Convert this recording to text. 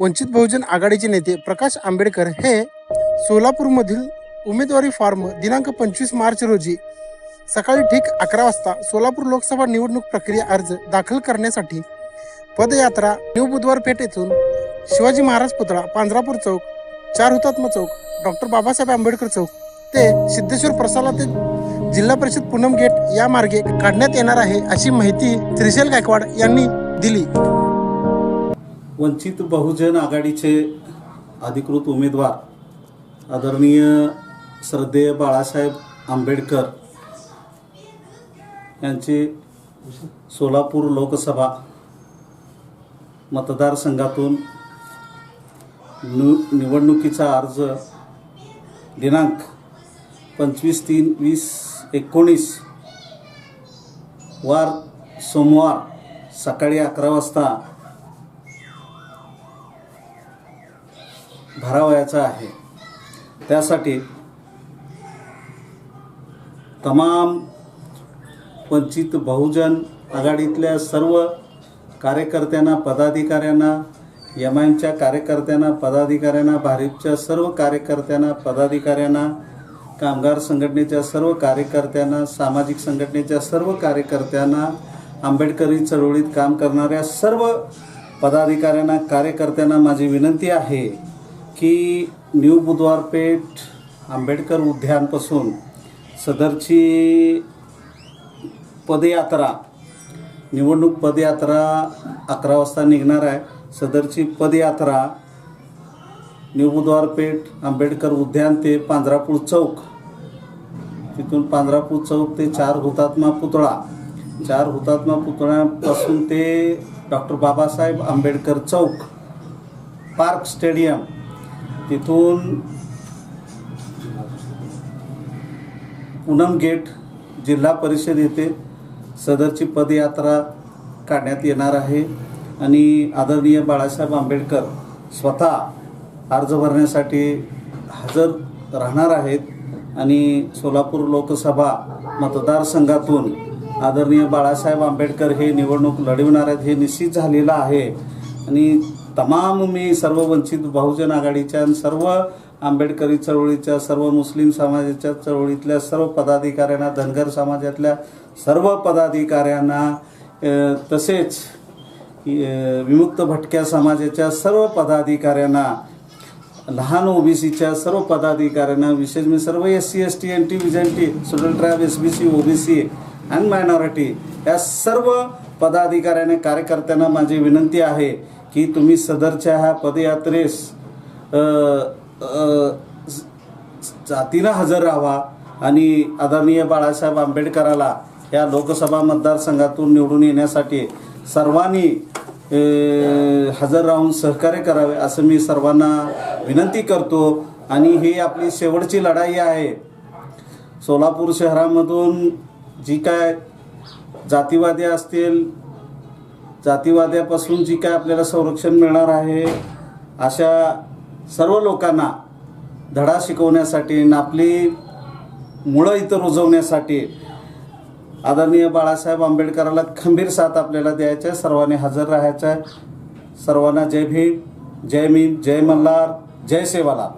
वंचित बहुजन आघाडीचे नेते प्रकाश आंबेडकर हे सोलापूरमधील उमेदवारी फॉर्म दिनांक पंचवीस मार्च रोजी सकाळी ठीक अकरा वाजता सोलापूर लोकसभा निवडणूक प्रक्रिया अर्ज दाखल करण्यासाठी पदयात्रा न्यू बुधवार पेठ येथून शिवाजी महाराज पुतळा पांजरापूर चौक चार हुतात्मा चौक डॉक्टर बाबासाहेब आंबेडकर चौक ते सिद्धेश्वर प्रसाला ते जिल्हा परिषद पूनम गेट या मार्गे काढण्यात येणार आहे अशी माहिती त्रिशेल गायकवाड यांनी दिली. वंचित बहुजन आघाडीचे अधिकृत उमेदवार आदरणीय श्रद्धेय बाळासाहेब आंबेडकर यांचे सोलापूर लोकसभा मतदारसंघातून नु निवडणुकीचा अर्ज दिनांक पंचवीस तीन वीस एकोणीस वार सोमवार सकाळी अकरा वाजता भरावयाचा आहे. त्यासाठी तमाम वंचित बहुजन आघाडीतल्या सर्व कार्यकर्त्यांना पदाधिकाऱ्यांना एम आयच्या कार्यकर्त्यांना पदाधिकाऱ्यांना भारिपच्या सर्व कार्यकर्त्यांना पदाधिकाऱ्यांना कामगार संघटनेच्या सर्व कार्यकर्त्यांना सामाजिक संघटनेच्या सर्व कार्यकर्त्यांना आंबेडकरी चळवळीत काम करणाऱ्या सर्व पदाधिकाऱ्यांना कार्यकर्त्यांना माझी विनंती आहे. की न्यू बुधवारपेठ आंबेडकर उद्यानपासून सदरची पदयात्रा निवडणूक पदयात्रा अकरा वाजता निघणार आहे. सदरची पदयात्रा न्यू बुधवारपेठ आंबेडकर उद्यान ते पांजरापूर चौक. तिथून पांजरापूर चौक ते चार हुतात्मा पुतळा. चार हुतात्मा पुतळ्यापासून ते डॉक्टर बाबासाहेब आंबेडकर चौक. Park stadium. तिथून पूनम गेट जिल्हा परिषद येथे सदरची पदयात्रा काढण्यात येणार आहे. आणि आदरणीय बाळासाहेब आंबेडकर स्वतः अर्ज भरण्यासाठी हजर राहणार आहेत. आणि सोलापूर लोकसभा मतदारसंघातून आदरणीय बाळासाहेब आंबेडकर हे निवडणूक लढविणार आहेत हे निश्चित झालेलं आहे. आणि तमाम मी सर्व वंचित बहुजन आघाडीच्या आणि सर्व आंबेडकरी चळवळीच्या सर्व मुस्लिम समाजाच्या चळवळीतल्या सर्व पदाधिकाऱ्यांना धनगर समाजातल्या सर्व पदाधिकाऱ्यांना तसेच विमुक्त भटक्या समाजाच्या सर्व पदाधिकाऱ्यांना लहान ओबीसीच्या सर्व पदाधिकाऱ्यांना विशेष मी सर्व S C S T N T vision T student tribe S B C OBC and minority या सर्व पदाधिकाऱ्याने कार्यकर्त्यांना माझी विनंती आहे की तुम्ही सदरच्या ह्या पदयात्रेस जातीला जातीनं हजर राहावा आणि आदरणीय बाळासाहेब आंबेडकराला या लोकसभा मतदारसंघातून निवडून येण्यासाठी सर्वांनी हजर राहून सहकार्य करावे असं मी सर्वांना विनंती करतो. आणि ही आपली शेवटची लढाई आहे. सोलापूर शहरामधून जी काय जातीवादी असतील जातीवाद्यापासून जी काय आपल्याला संरक्षण मिळणार आहे अशा सर्व लोकांना धडा शिकवण्यासाठी आणि आपली मुळं इथं रुजवण्यासाठी आदरणीय बाळासाहेब आंबेडकराला खंबीर साथ आपल्याला द्यायचा आहे. सर्वांनी हजर राहायचं आहे. सर्वांना जय भीम जय भीम जय मल्हार जय सेवाला